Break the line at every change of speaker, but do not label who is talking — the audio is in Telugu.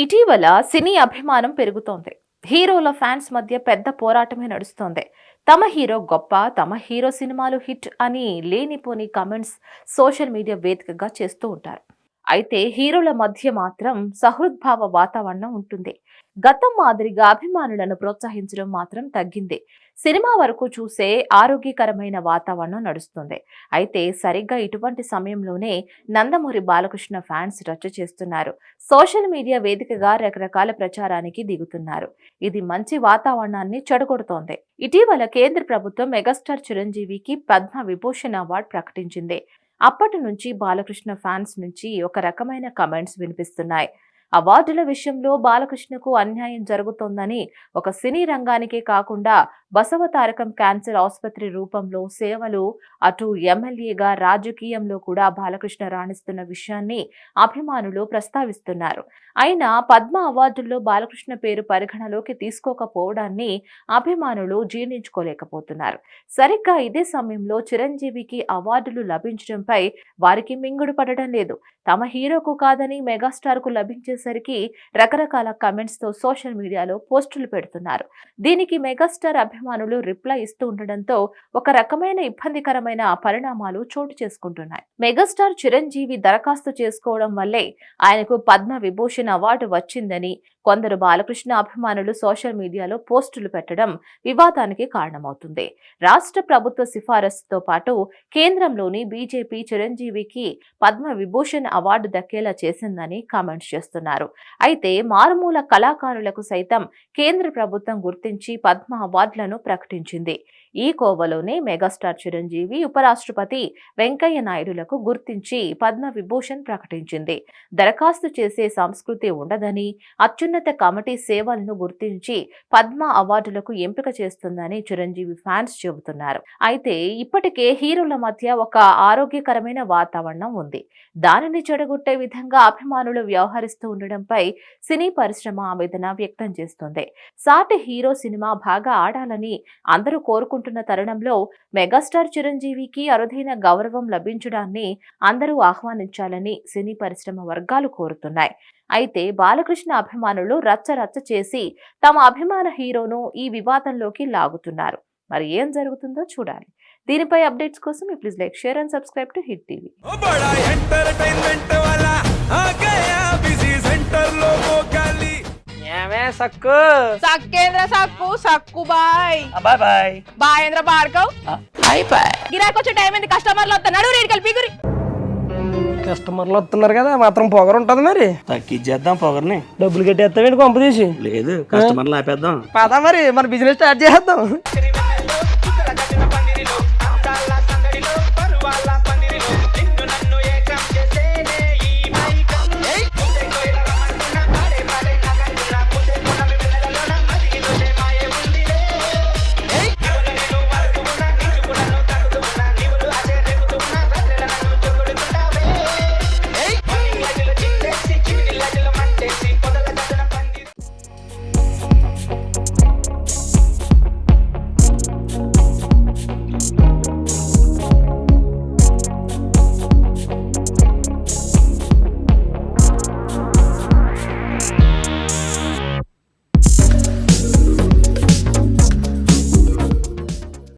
ఇటీవల సినీ అభిమానం పెరుగుతోంది. హీరోల ఫ్యాన్స్ మధ్య పెద్ద పోరాటమే నడుస్తోంది. తమ హీరో గొప్ప తమ హీరో సినిమాలు హిట్ అని లేనిపోని కమెంట్స్ సోషల్ మీడియా వేదికగా చేస్తూ ఉంటారు. అయితే హీరోల మధ్య మాత్రం సహృద్భావ వాతావరణం ఉంటుంది. గతం మాదిరిగా అభిమానులను ప్రోత్సహించడం మాత్రం తగ్గింది. సినిమా వరకు చూసే ఆరోగ్యకరమైన వాతావరణం నడుస్తుంది. అయితే సరిగ్గా ఇటువంటి సమయంలోనే నందమూరి బాలకృష్ణ ఫ్యాన్స్ రచ్చ చేస్తున్నారు. సోషల్ మీడియా వేదికగా రకరకాల ప్రచారానికి దిగుతున్నారు. ఇది మంచి వాతావరణాన్ని చెడగొడుతోంది. ఇటీవల కేంద్ర ప్రభుత్వం మెగాస్టార్ చిరంజీవికి పద్మ విభూషణ్ అవార్డు ప్రకటించింది. అప్పటి నుంచి బాలకృష్ణ ఫ్యాన్స్ నుంచి ఒక రకమైన కమెంట్స్ వినిపిస్తున్నాయి. అవార్డుల విషయంలో బాలకృష్ణకు అన్యాయం జరుగుతోందని ఒక సినీ రంగానికే కాకుండా బసవ తారకం క్యాన్సర్ ఆసుపత్రి రూపంలో సేవలు అటు ఎమ్మెల్యేగా రాజకీయంలో కూడా బాలకృష్ణ రాణిస్తున్న విషయాన్ని అభిమానులు ప్రస్తావిస్తున్నారు. అయినా పద్మ అవార్డుల్లో బాలకృష్ణ పేరు పరిగణలోకి తీసుకోకపోవడాన్ని అభిమానులు జీర్ణించుకోలేకపోతున్నారు. సరిగ్గా ఇదే సమయంలో చిరంజీవికి అవార్డులు లభించడంపై వారికి మింగుడు పడడం లేదు. తమ హీరోకు కాదని మెగాస్టార్కు లభించేసరికి రకరకాల కమెంట్స్తో సోషల్ మీడియాలో పోస్టులు పెడుతున్నారు. దీనికి మెగాస్టార్ అభిమానులు రిప్లై ఇస్తూ ఉండడంతో ఒక రకమైన ఇబ్బందికరమైన పరిణామాలు చోటు చేసుకుంటున్నాయి. మెగాస్టార్ చిరంజీవి దరఖాస్తు చేసుకోవడం వల్లే ఆయనకు పద్మ విభూషణ్ అవార్డు వచ్చిందని కొందరు బాలకృష్ణ అభిమానులు సోషల్ మీడియాలో పోస్టులు పెట్టడం వివాదానికి కారణమవుతుంది. రాష్ట్ర ప్రభుత్వ సిఫారసుతో పాటు కేంద్రంలోని బీజేపీ చిరంజీవికి పద్మ విభూషణ్ అవార్డు దక్కేలా చేసిందని కామెంట్స్ చేస్తున్నారు. అయితే మారుమూల కళాకారులకు సైతం కేంద్ర ప్రభుత్వం గుర్తించి పద్మ అవార్డులను ప్రకటించింది. ఈ కోవలోనే మెగాస్టార్ చిరంజీవి ఉపరాష్ట్రపతి వెంకయ్య నాయుడులకు గుర్తించి పద్మ విభూషణ్ ప్రకటించింది. దరఖాస్తు చేసే సంస్కృతి ఉండదని అత్యున్నత కమిటీ సేవలను గుర్తించి పద్మ అవార్డులకు ఎంపిక చేస్తుందని చిరంజీవి ఫ్యాన్స్ చెబుతున్నారు. అయితే ఇప్పటికే హీరోల మధ్య ఒక ఆరోగ్యకరమైన వాతావరణం ఉంది. దానిని చెడగొట్టే విధంగా అభిమానులు వ్యవహరిస్తూ ఉండడంపై సినీ పరిశ్రమ ఆవేదన వ్యక్తం చేస్తుంది. సాటి హీరో సినిమా బాగా ఆడాలని అందరూ కోరుకుంటున్న తరుణంలో మెగాస్టార్ చిరంజీవికి అరుదైన గౌరవం లభించడాన్ని అందరూ ఆహ్వానించాలని సినీ పరిశ్రమ వర్గాలు కోరుతున్నాయి. అయితే బాలకృష్ణ అభిమానులు రచ్చ రచ్చ చేసి తమ అభిమాన హీరోను ఈ వివాదంలోకి లాగుతున్నారు. మరి ఏం జరుగుతుందో చూడాలి. దీనిపై అప్డేట్స్ కోసం please like share and subscribe to hit TV.
సక్కు.
సక్కేంద్ర సక్కు సక్కు బాయ్.
Bye bye.
బాయేంద్ర బాడకవ్
అయిపోయి
గిరాకి వచ్చే టైం ఏంది? కస్టమర్లు వస్తున్నాడు రేడికి వెళ్ళి పిగురి
కస్టమర్లు వస్తున్నారు కదా మాత్రం పొగరు ఉంటది మరి.
తగ్గించేద్దాం పొగర్ని.
డబ్బులు కట్టేస్తావేంటి కొంప తీసి?
లేదు కస్టమర్లు ఆపేద్దాం
పదా మరి మన బిజినెస్ స్టార్ట్ చేద్దాం.